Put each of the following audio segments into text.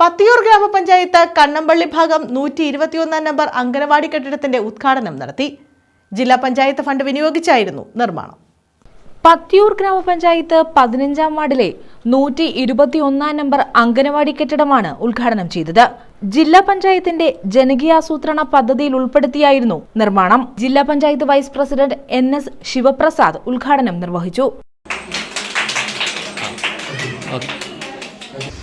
പത്തിയൂർ ഗ്രാമപഞ്ചായത്ത് കണ്ണമ്പള്ളി ഭാഗം നൂറ്റി ഇരുപത്തിയൊന്നാം നമ്പർ അംഗനവാടി കെട്ടിടത്തിന്റെ ഉദ്ഘാടനം നടത്തി. ജില്ലാ പഞ്ചായത്ത് ഫണ്ട് വിനിയോഗിച്ചായിരുന്നു നിർമ്മാണം. പത്തിയൂർ ഗ്രാമപഞ്ചായത്ത് പതിനഞ്ചാം വാർഡിലെ നൂറ്റി ഇരുപത്തിയൊന്നാം നമ്പർ അംഗനവാടി കെട്ടിടമാണ് ഉദ്ഘാടനം ചെയ്തത്. ജില്ലാ പഞ്ചായത്തിന്റെ ജനകീയാസൂത്രണ പദ്ധതിയിൽ ഉൾപ്പെടുത്തിയായിരുന്നു നിർമ്മാണം. ജില്ലാ panchayat vice president N S Sivaprasad ഉദ്ഘാടനം നിർവഹിച്ചു.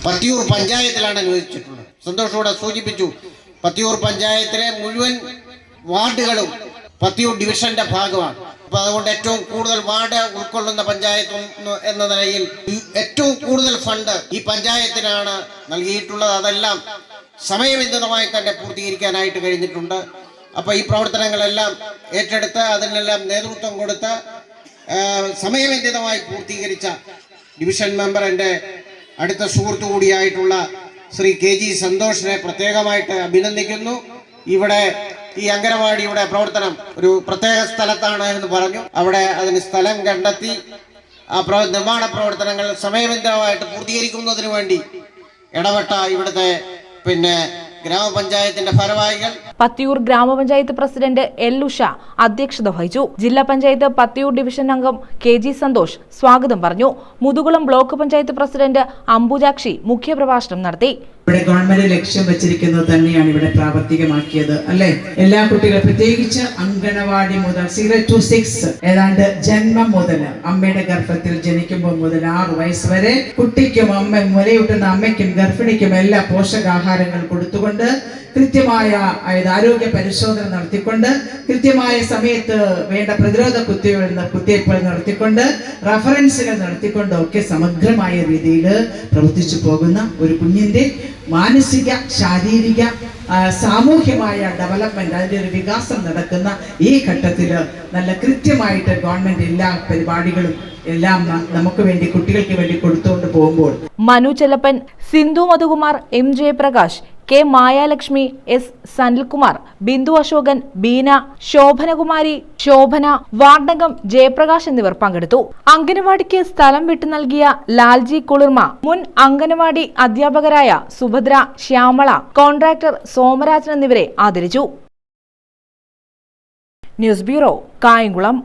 പത്തിയൂർ പഞ്ചായത്തിലാണ് അനുവദിച്ചിട്ടുള്ളത്. സന്തോഷത്തോടെ സൂചിപ്പിച്ചു. പത്തിയൂർ പഞ്ചായത്തിലെ മുഴുവൻ വാർഡുകളും പത്തിയൂർ ഡിവിഷന്റെ ഭാഗമാണ്. അപ്പൊ അതുകൊണ്ട് ഏറ്റവും കൂടുതൽ വാർഡ് ഉൾക്കൊള്ളുന്ന പഞ്ചായത്ത് എന്ന നിലയിൽ ഏറ്റവും കൂടുതൽ ഫണ്ട് ഈ പഞ്ചായത്തിനാണ് നൽകിയിട്ടുള്ളത്. അതെല്ലാം സമയബന്ധിതമായി തന്നെ പൂർത്തീകരിക്കാനായിട്ട് കഴിഞ്ഞിട്ടുണ്ട്. അപ്പൊ ഈ പ്രവർത്തനങ്ങളെല്ലാം ഏറ്റെടുത്ത് അതിനെല്ലാം നേതൃത്വം കൊടുത്ത് സമയബന്ധിതമായി പൂർത്തീകരിച്ച ഡിവിഷൻ മെമ്പർ എന്റെ അടുത്ത സുഹൃത്തു കൂടിയായിട്ടുള്ള ശ്രീ കെ ജി സന്തോഷിനെ പ്രത്യേകമായിട്ട് അഭിനന്ദിക്കുന്നു. ഇവിടെ ഈ അംഗനവാടിയുടെ പ്രവർത്തനം ഒരു പ്രത്യേക സ്ഥലത്താണ് എന്ന് പറഞ്ഞു. അവിടെ അതിന് സ്ഥലം കണ്ടെത്തി. ആ പ്രവ നിർമ്മാണ പ്രവർത്തനങ്ങൾ സമയബന്ധിതമായിട്ട് പൂർത്തീകരിക്കുന്നതിന് വേണ്ടി ഇടപെട്ട ഇവിടുത്തെ പിന്നെ ഗ്രാമപഞ്ചായത്തിന്റെ ഭാരവാഹികൾ. പത്തിയൂർ ഗ്രാമപഞ്ചായത്ത് പ്രസിഡന്റ് എൽ ഉഷ അധ്യക്ഷത വഹിച്ചു. ജില്ലാ പഞ്ചായത്ത് പത്തിയൂർ ഡിവിഷൻ അംഗം കെ ജി സന്തോഷ് സ്വാഗതം പറഞ്ഞു. മുതുകുളം ബ്ലോക്ക് പഞ്ചായത്ത് പ്രസിഡന്റ് അംബുജാക്ഷി മുഖ്യപ്രഭാഷണം നടത്തി. ഇവിടെ ഗവൺമെന്റ് ലക്ഷ്യം വെച്ചിരിക്കുന്നത് തന്നെയാണ് ഇവിടെ പ്രാവർത്തികമാക്കിയത് അല്ലെ? എല്ലാ കുട്ടികളും പ്രത്യേകിച്ച് അങ്കണവാടി മുതൽ സീറോ ടു സിക്സ് ഏതാണ്ട് ജന്മം മുതൽ അമ്മയുടെ ഗർഭത്തിൽ ജനിക്കുമ്പോൾ മുതൽ ആറ് വയസ്സ് വരെ കുട്ടിക്കും അമ്മ മുലയൂട്ടുന്ന അമ്മയ്ക്കും ഗർഭിണിക്കും എല്ലാ പോഷകാഹാരങ്ങൾ കൊടുത്തുകൊണ്ട് കൃത്യമായ അതായത് ആരോഗ്യ പരിശോധന നടത്തിക്കൊണ്ട് കൃത്യമായ സമയത്ത് വേണ്ട പ്രതിരോധ കുത്തിവയ്പ്പ് കുത്തിവയ്പ്പുകൾ നടത്തിക്കൊണ്ട് റഫറൻസുകൾ നടത്തിക്കൊണ്ട് ഒക്കെ സമഗ്രമായ രീതിയിൽ പ്രവർത്തിച്ചു പോകുന്ന ഒരു കുഞ്ഞിന്റെ മാനസിക ശാരീരിക സാമൂഹ്യമായ ഡെവലപ്മെന്റ് അതിന്റെ ഒരു വികാസം നടക്കുന്ന ഈ ഘട്ടത്തിൽ നല്ല കൃത്യമായിട്ട് ഗവൺമെന്റ് എല്ലാ പരിപാടികളും എല്ലാം നമുക്ക് വേണ്ടി കുട്ടികൾക്ക് വേണ്ടി കൊടുത്തുകൊണ്ട് പോകുമ്പോൾ. Manu Chelappan Sindhu Madhukumar M Jayaprakash K Mayalakshmi S Sanilkumar Bindu Ashokan Beena Shobhanakumari Shobhana വാർഡംഗം Jayaprakash എന്നിവർ പങ്കെടുത്തു. അംഗനവാടിക്ക് സ്ഥലം വിട്ടു നൽകിയ ലാൽജി കുളിർമ മുൻ അംഗനവാടി അധ്യാപകരായ സുഭദ്ര ശ്യാമള കോൺട്രാക്ടർ സോമരാജൻ എന്നിവരെ ആദരിച്ചു. News bureau Kayamkulam.